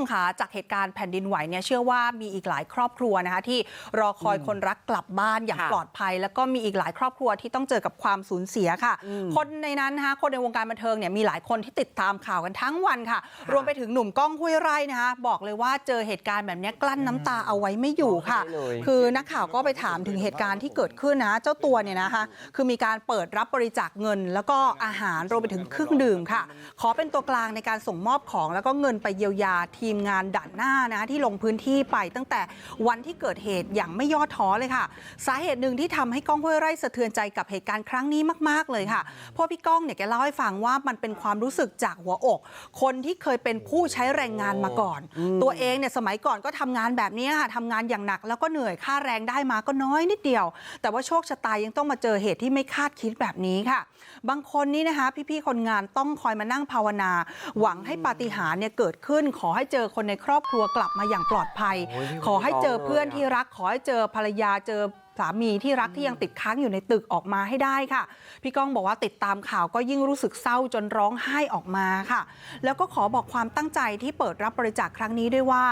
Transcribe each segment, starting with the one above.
มคะจากเหตุการณ์แผ่นดินไหวเนี่ยเชื่อว่ามีอีกหลายครอบครัวนะคะที่รอคอยคนรักกลับบ้านอย่างค่ะปลอดภัย แล้วก็มีอีกหลายครอบครัวที่ต้องเจอกับความสูญเสียค่ะ คนในนั้นนะคะคนในวงการบันเทิงเนี่ยมีหลายคนที่ติดตามข่าวกันทั้งวันค่ะ รวมไปถึงหนุ่มก้องห้วยไร่นะคะบอกเลยว่าเจอเหตุการณ์แบบเนี้ยกลั้นน้ำตาเอาไว้ไม่อยู่ค่ะร้องไห้เลยคือนักข่าวก็ไปถามถึงเหตุการณ์ที่เกิดขึ้นนะเจ้าตัวเนี่ยนะคะคือมีการเปิดรับบริจาคเงิน แล้วก็อาหารรวมไปถึงเครื่องดื่มค่ะ ขอเป็นตัวกลางในการส่งมอบของแล้วก็เงินไปเยียวยาทีมงานด่านหน้านะคะที่ลงพื้นที่ไปตั้งแต่วันที่เกิดเหตุอย่างไม่ย่อท้อเลยค่ะ สาเหตุหนึ่งที่ทำให้ก้องห้วยไร่สะเทือนใจกับเหตุการณ์ครั้งนี้มาก ๆ เลยค่ะเพราะพี่ก้องเนี่ยแกเล่าให้ฟังว่ามันเป็นความรู้สึกจากหัวอก คนที่เคยเป็นผู้ใช้แรงงานมาก่อน ตัวเองเนี่ยสมัยก่อนก็ทำงานแบบนี้ค่ะทำงานอย่างหนักแล้วก็เหนื่อยค่าแรงได้มาก็น้อยนิดเดียว แต่ว่าโชคชะตายังต้องมาเจอเหตุที่ไม่คาดคิดแบบนี้ค่ะ บางคนนี่นะคะ พี่ๆคนงานต้องคอยมานั่งภาวนา หวังให้ปาฏิหาริย์เนี่ยเกิดขึ้นขอให้เจอคนในครอบครัวกลับมาอย่างปลอดภัยโอ้ยพี่ขอให้เจอร้องเลยเพื่อนอะที่รัก ขอให้เจอภรรยาเจอสามีที่รักที่ยังติดค้างอยู่ในตึกออกมาให้ได้ค่ะ พี่ก้องบอกว่าติดตามข่าวก็ยิ่งรู้สึกเศร้าจนร้องไห้ออกมาค่ะ แล้วก็ขอบอกความตั้งใจที่เปิดรับบริจาคครั้งนี้ด้วยว่า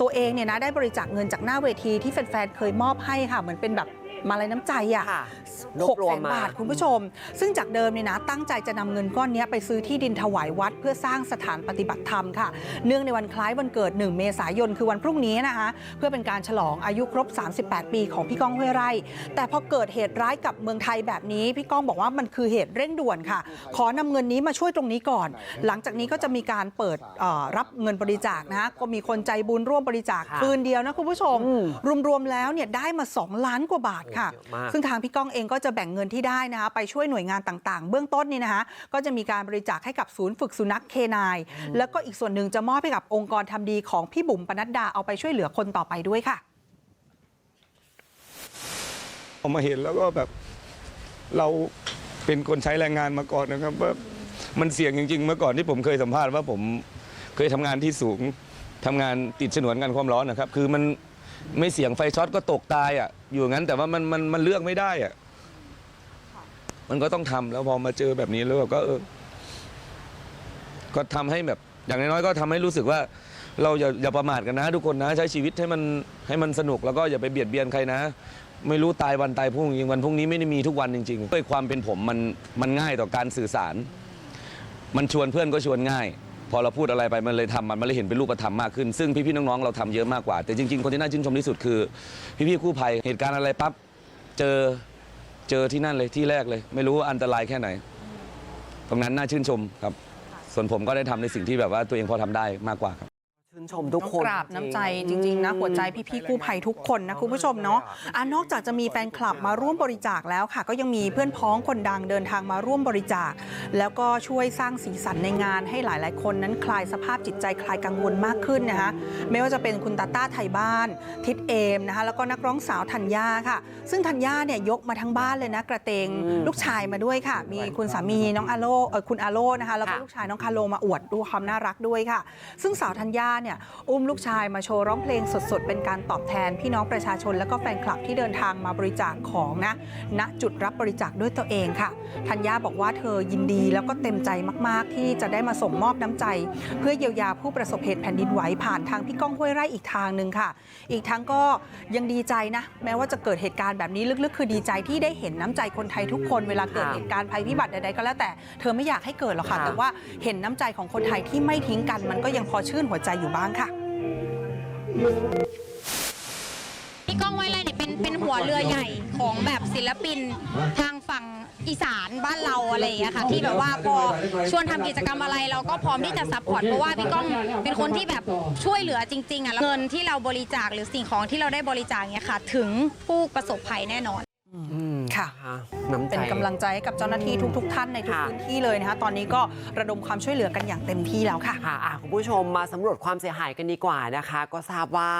ตัวเองเนี่ยนะได้บริจาคเงินจากหน้าเวทีที่แฟนๆเคยมอบให้ค่ะเหมือนเป็นแบบ มาลัยน้ำใจอะค่ะหกรวแสมนมาบาทคุณผู้ชม ซึ่งจากเดิมเนี่ยนะตั้งใจจะนำเงินก้อนเนี้ยไปซื้อที่ดินถวายวัด เพื่อสร้างสถานปฏิบัติธรรมค่ะ เนื่องในวันคล้ายวันเกิด 1 เมษายนคือวันพรุ่งนี้นะคะเพื่อเป็นการฉลองอายุครบ 38 ปีของพี่ก้องห้วยไร่ แต่พอเกิดเหตุร้ายกับเมืองไทยแบบนี้ พี่ก้องบอกว่ามันคือเหตุเร่งด่วนค่ะ ขอนำเงินนี้มาช่วยตรงนี้ก่อน หลังจากนี้ก็จะมีการเปิดเอ่อรับเงินบริจาคนะก็มีคนใจบุญร่วมบริจาคค่ะคืนเดียวนะคุณผู้ชมอืมรวมๆแล้วเนี่ยได้มา 2 ล้านกว่าบาทค่ะเยอะมากซึ่งทางพี่ก้องเองก็จะแบ่งเงินที่ได้นะคะไปช่วยหน่วยงานต่าง ๆ เบื้องต้นนี่นะคะก็จะมีการบริจาคให้กับศูนย์ฝึกสุนัขเคนายแล้วก็อีกส่วนหนึ่งจะมอบให้กับองค์กรทำดีของพี่บุ๋มปนัดดาเอาไปช่วยเหลือคนต่อไปด้วยค่ะพอมาเห็นแล้วก็แบบเราเป็นคนใช้แรงงานมาก่อนนะครับว่ามันเสี่ยงจริง ๆ เมื่อก่อนที่ผมเคยสัมภาษณ์ว่าผมเคยทำงานที่สูงทำงานติดฉนวนกันความร้อนนะครับ คือมัน ไม่เสี่ยงไฟช็อตก็ตกตายอะ อยู่งั้นแต่ว่ามันมันมันเลือกไม่ได้อะ มันก็ต้องทำแล้วพอมาเจอแบบนี้แล้วก็เออ ก็ทำให้แบบ อย่างน้อยๆก็ทำให้รู้สึกว่า เราอย่าอย่าประมาทกันนะ ทุกคนนะ ใช้ชีวิตให้มันให้มันสนุกแล้วก็อย่าไปเบียดเบียนใครนะ ไม่รู้ตายวันตายพรุ่งจริงวันพรุ่งนี้ไม่ได้มีทุกวันจริงๆด้วยความเป็นผมมันมันง่ายต่อการสื่อสาร มันชวนเพื่อนก็ชวนง่าย พอเราพูดอะไรไปมันเลยทำมันมันเลยเห็นเป็นรูปธรรมมากขึ้น ซึ่งพี่ๆน้องๆเราทำเยอะมากกว่า แต่จริง ๆ คนที่น่าชื่นชมที่สุดคือ พี่ๆกู้ภัยเหตุการณ์อะไรปั๊บเจอเจอที่นั่นเลยที่แรกเลย ไม่รู้ว่าอันตรายแค่ไหน ตรงนั้นน่าชื่นชมครับ ส่วนผมก็ได้ทำในสิ่งที่แบบว่าตัวเองพอทำได้มากกว่าครับ ชื่นชมทุกต้องคนกราบน้ำใจจริง ๆ นะ หัวใจพี่ๆกู้ภัยทุกคนนะ คุณผู้ชมเนาะอะนอกจากจะมีแฟนคลับมาร่วมบริจาคแล้วค่ะ ก็ยังมีเพื่อนพ้องคนดังเดินทางมาร่วมบริจาค แล้วก็ช่วยสร้างสีสันในงานให้หลาย ๆ คนนั้นคลายสภาพจิตใจคลายกังวลมากขึ้นนะคะไม่ว่าจะเป็นคุณตาต้าไทยบ้าน ทิดเอมนะคะแล้วก็นักร้องสาวธัญญาค่ะ ซึ่งธัญญาเนี่ยยกมาทั้งบ้านเลยนะกระเตงอืมลูกชายมาด้วยค่ะ มีคุณสามีน้องอาโลเออคุณอาโลนะคะแล้วก็ค่ะลูกชายน้องคาโลมาอวดดูความน่ารักด้วยค่ะ ซึ่งสาวธัญญาเนี่ยอุ้มลูกชายมาโชว์ร้องเพลงสดๆ เป็นการตอบแทนพี่น้องประชาชน และก็แฟนคลับที่เดินทางมาบริจาคของนะณจุดรับบริจาคด้วยตัวเองค่ะธัญญาบอกว่าเธอยินดีแล้วก็เต็มใจมาก ๆ ที่จะได้มาส่งมอบน้ำใจ เพื่อเยียวยาผู้ประสบเหตุแผ่นดินไหวผ่านทางพี่ก้องห้วยไร่อีกทางหนึ่งค่ะ อีกทั้งก็ยังดีใจนะ แม้ว่าจะเกิดเหตุการณ์แบบนี้ลึกๆ คือดีใจที่ได้เห็นน้ำใจคนไทยทุกคนเวลาเกิดค่ะเหตุการณ์ภัยพิบัติใดๆก็แล้วแต่เธอไม่อยากให้เกิดหรอกค่ะค่ะแต่ว่าเห็นน้ำใจของคนไทยที่ไม่ทิ้งกันมันก็ยังพอชื่นหัวใจอยู่บ้างค่ะพี่ก้องไว้ไรเนี่ยเป็นเป็นหัวเรือใหญ่ของแบบศิลปินทางฝั่งอีสานบ้านเราอะไรอย่างเงี้ยค่ะที่แบบว่าพอชวนทำกิจกรรมอะไรเราก็พร้อมที่จะซัพพอร์ตเพราะว่าพี่ก้องเป็นคนที่แบบช่วยเหลือจริงๆอะแล้วเงินที่เราบริจาคหรือสิ่งของที่เราได้บริจาคเนี่ยค่ะ ถึงผู้ประสบภัยแน่นอนอืม ค่ะน้ำใจเป็นกำลังใจให้กับเจ้าหน้าที่ทุก ๆ ท่านในทุกค่ะพื้นที่เลยนะคะ ตอนนี้ก็ระดมความช่วยเหลือกันอย่างเต็มที่แล้วค่ะ ค่ะอะคุณผู้ชมมาสำรวจความเสียหายกันดีกว่านะคะ ก็ทราบว่า